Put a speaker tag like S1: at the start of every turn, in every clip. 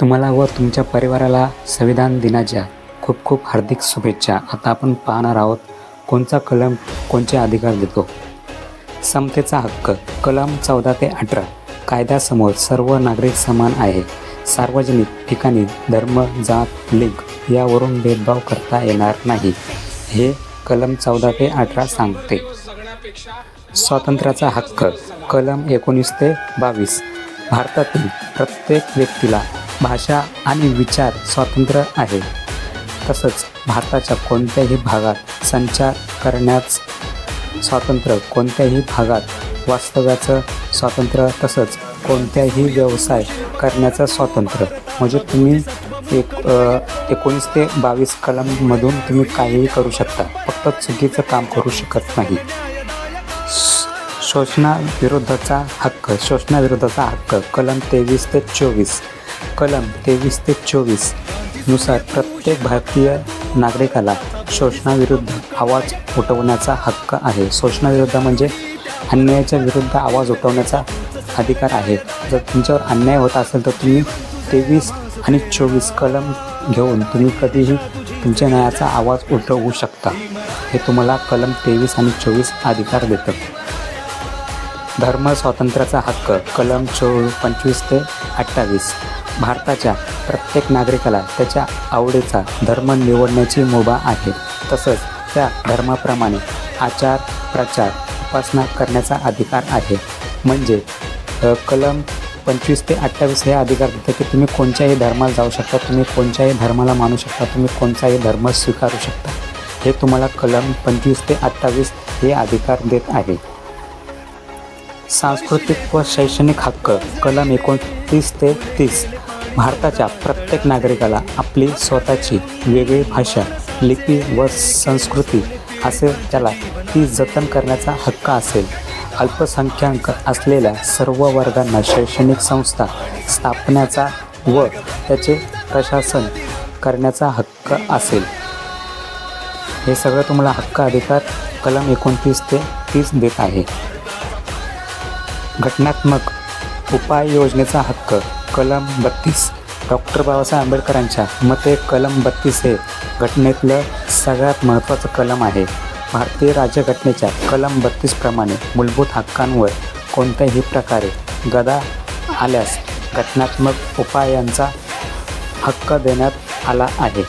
S1: तुम्हाला व तुमच्या परिवाराला संविधान दिनाच्या खूप खूप हार्दिक शुभेच्छा. आता आपण पाहणार आहोत कोणचा कलम कोणते अधिकार देतो. समतेचा हक्क कलम चौदा ते अठरा. कायद्यासमोर सर्व नागरिक समान आहे. सार्वजनिक ठिकाणी धर्म जात लिंग यावरून भेदभाव करता येणार नाही. हे कलम चौदा ते अठरा सांगते. स्वातंत्र्याचा हक्क कलम एकोणीस ते बावीस. भारतातील प्रत्येक व्यक्तीला भाषा आणि विचार स्वातंत्र्य आहे. तसंच भारताच्या कोणत्याही भागात संचार करण्यास स्वातंत्र्य कोणत्याही भागात वास्तव्याचं स्वातंत्र्य तसंच कोणत्याही व्यवसाय करण्याचं स्वातंत्र्य. म्हणजे तुम्ही एक एकोणीस ते बावीस कलममधून तुम्ही काहीही करू शकता. फक्त चुकीचं काम करू शकत नाही. श- शोषणाविरोधाचा हक्क शोषणाविरोधाचा हक्क कलम तेवीस ते चोवीस. कलम तेवीस ते चोवीसनुसार प्रत्येक भारतीय नागरिकाला शोषणाविरुद्ध आवाज उठवण्याचा हक्क आहे. शोषणाविरुद्ध म्हणजे अन्यायाच्या विरुद्ध आवाज उठवण्याचा अधिकार आहे. जर तुमच्यावर अन्याय होत असेल तर तुम्ही तेवीस आणि चोवीस कलम घेऊन तुम्ही कधीही तुमच्या न्यायाचा आवाज उठवू शकता. हे तुम्हाला कलम तेवीस आणि चोवीस अधिकार देतं. धर्म स्वातंत्र्याचा हक्क कलम चो पंचवीस ते अठ्ठावीस. भारताच्या प्रत्येक नागरिकाला त्याच्या आवडीचा धर्म निवडण्याची मुभा आहे. तसंच त्या धर्माप्रमाणे आचार प्रचार उपासना करण्याचा अधिकार आहे. म्हणजे कलम पंचवीस ते अठ्ठावीस हे अधिकार देतं की तुम्ही कोणत्याही धर्माला जाऊ शकता तुम्ही कोणत्याही धर्माला मानू शकता तुम्ही कोणताही धर्म स्वीकारू शकता. हे तुम्हाला कलम पंचवीस ते अठ्ठावीस हे अधिकार देत आहे. सांस्कृतिक व शैक्षणिक हक्क कलम एकोणतीस ते तीस. भारताच्या प्रत्येक नागरिकाला आपली स्वतःची वेगळी भाषा लिपी व संस्कृती असेल त्याला ती जतन करण्याचा हक्क असेल. अल्पसंख्याक असलेल्या सर्व वर्गांना शैक्षणिक संस्था स्थापण्याचा व त्याचे प्रशासन करण्याचा हक्क असेल. हे सगळं तुम्हाला हक्क अधिकार कलम एकोणतीस ते तीस देत आहे. घटनात्मक उपाययोजनेचा हक्क कलम बत्तीस. डॉक्टर बाबासाहेब आंबेडकरांच्या मते कलम बत्तीस हे घटनेतलं सगळ्यात महत्त्वाचं कलम आहे. भारतीय राज्यघटनेच्या कलम बत्तीसप्रमाणे मूलभूत हक्कांवर कोणत्याही प्रकारे गदा आल्यास घटनात्मक उपायांचा हक्क देण्यात आला आहे.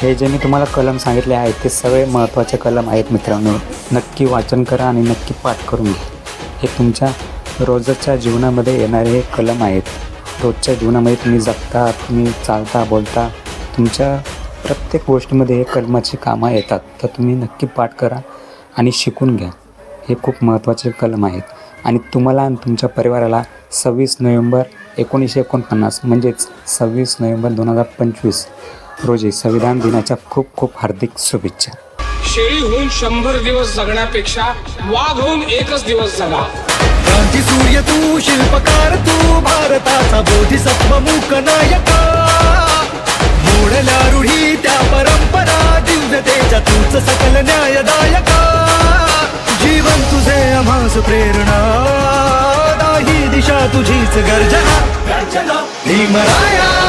S1: हे जे मी तुम्हाला कलम सांगितले आहेत ते सगळे महत्त्वाचे कलम आहेत मित्रांनो. नक्की वाचन करा आणि नक्की पाठ करून घ्या. हे तुमच्या रोजच्या जीवनामध्ये येणारे हे कलम आहेत. रोजच्या जीवनामध्ये तुम्ही जगता तुम्ही चालता बोलता तुमच्या प्रत्येक गोष्टीमध्ये हे कलमाची कामं येतात. तर तुम्ही नक्की पाठ करा आणि शिकून घ्या. हे खूप महत्त्वाचे कलम आहेत. आणि तुम्हाला आणि तुमच्या परिवाराला सव्वीस नोव्हेंबर एकोणीसशे एकोणपन्नास म्हणजेच सव्वीस नोव्हेंबर दोन हजार पंचवीस रोजी संविधान दिनाच्या खूप खूप हार्दिक शुभेच्छा.
S2: शेळी होऊन शंभर दिवस जगण्यापेक्षा वाघ होऊन एकच दिवस जगा.
S3: क्रांती सूर्य तू शिल्पकार तू भारताचा बोधिसत्व मूक नायका मोडल्या रूढी त्या परंपरा दिव्यतेच्या तूच सकल न्यायदायका. जीवन तुझे आम्हास प्रेरणा दाही दिशा तुझीच गर्जना. भीमराया!